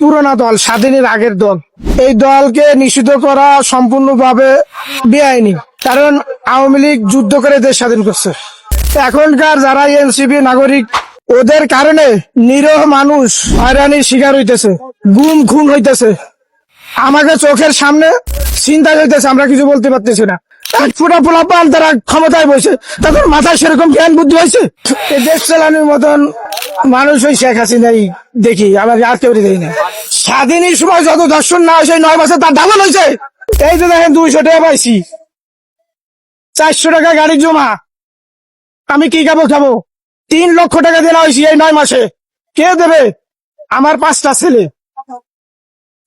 পুরোনো দল, স্বাধীনের আগের দল। এই দলকে নিষিদ্ধ করা সম্পূর্ণভাবে বেআইনি, কারণ আওয়ামী লীগ যুদ্ধ করে দেশ স্বাধীন করছে। এখনকার যারা এনসিপি নাগরিক, ওদের কারণে নিরহ মানুষ হয়রানির শিকার হইতেছে, গুম খুন হইতেছে। আমাকে চোখের সামনে চিন্তা হইতেছে আমরা কিছু বলতে পারতেছি না। ফুটা পোলা পান তারা ক্ষমতায় বসে তাদের মাথায় সেরকম জ্ঞান বুদ্ধি হয়েছে। দেশ চালানোর মতন মানুষ ওই শেখ হাসিনাই দেখি আমার আর কেউ দেখি না। স্বাধীনের সময় যত দর্শন না হয়েছে নয় বছর তার ডাবল হয়েছে। এই যে দেখেন দুইশো টাকা পাইছি। চারশো টাকা গাড়ির জমা। আমি কি খাব খাব? তিন লক্ষ টাকা দেওয়া হয়েছি এই নয় মাসে। কে দেবে? আমার পাঁচটা ছেলে।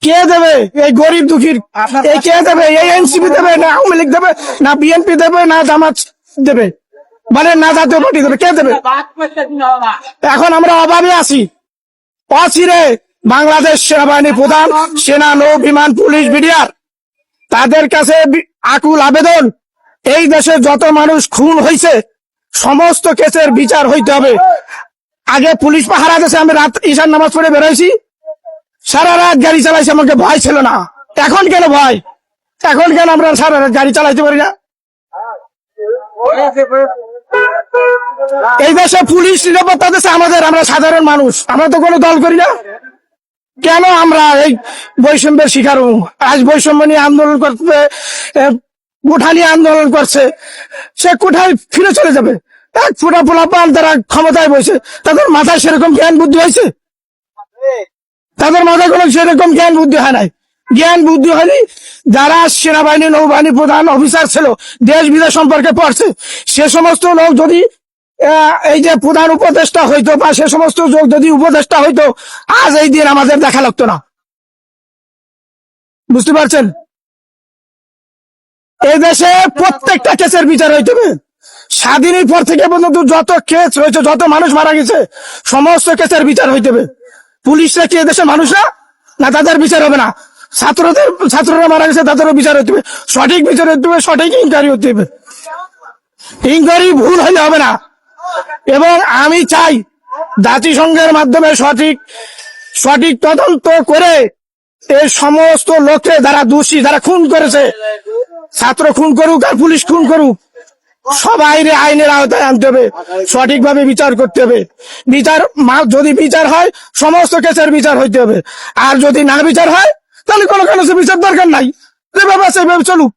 কে দেবে? এই গরিব দুঃখীর। এই কে দেবে? এই এনসিপি দেবে? না আওয়ামী লীগ দেবে? না বিএনপি দেবে? না জামাত দেবে? মানে না জাতীয় পার্টি দেবে কে দেবে? এখন আমরা অভাবে আছি। অচিরে বাংলাদেশ সেনাবাহিনী প্রধান, সেনা নৌ বিমান পুলিশ, বিডিআর। তাদের কাছে আকুল আবেদন, এই দেশে যত মানুষ খুন হয়েছে সমস্ত কেসের বিচার হইতে হবে। আগে পুলিশ পাহারা দেশে আমি রাত ঈশান নামাজ পড়ে বেরোইছি। সারা রাত গাড়ি চালাইছে, আমাকে ভয় ছিল না। এখন কেন ভয়? এখন কেন আমরা সারা রাত গাড়ি চালাইতে পারি না? এই দেশে পুলিশ নিরাপত্তা দেশে আমাদের, আমরা সাধারণ মানুষ। আমরা তো কোনো দল করি না। কেন আমরা এই বৈষম্যের শিকার? আজ বৈষম্য নিয়ে আন্দোলন করতে কোঠা নিয়ে আন্দোলন করছে। সে কোঠায় ফিরে চলে যাবে। এক ফুটা পোলা পান তারা ক্ষমতায় বসে। তাদের মাথায় সেরকম জ্ঞান বুদ্ধি হয়েছে? তাদের মাথায় কোনো সেরকম জ্ঞান বুদ্ধি হয় নাই। জ্ঞান বুদ্ধি হয়নি। যারা সেনাবাহিনী, নৌবাহিনী প্রধান অফিসার ছিল দেশ বিদেশ সম্পর্কে পড়ছে, সে সমস্ত লোক যদি এই যে প্রধান উপদেষ্টা হইতো বা সে সমস্ত যোগ যদি উপদেষ্টা হইতো, আজ এই দিন আমাদের দেখা লাগতো না। বুঝতে পারছেন? এই দেশে প্রত্যেকটা কেসের বিচার হইতে হবে। স্বাধীনের পর থেকে পর্যন্ত যত কেস হয়েছে যত মানুষ মারা গেছে, সমস্ত কেসের বিচার হইতে হবে। পুলিশরা কি এদেশের মানুষ না? না, তাদের বিচার হবে না। ছাত্রদের, ছাত্ররা মারা গেছে, তাদেরও বিচার হতে হবে। সঠিক বিচার হইতে হবে, সঠিক ইনকোয়ারি হতে হবে। ইনকোয়ারি ভুল হলে হবে না। এবং আমি চাই জাতিসংঘের মাধ্যমে সঠিক সঠিক তদন্ত করে এই সমস্ত লোককে যারা দোষী, যারা খুন করেছে, ছাত্র খুন করুক আর পুলিশ খুন করুক সবাই আইনের আওতায় আনতে হবে, সঠিকভাবে বিচার করতে হবে। বিচার যদি বিচার হয়, সমস্ত কেসের বিচার হইতে হবে। আর যদি না বিচার হয়, তাহলে কোনো কেন বিচার দরকার নাই। যেভাবে আছে সেভাবে চলুক।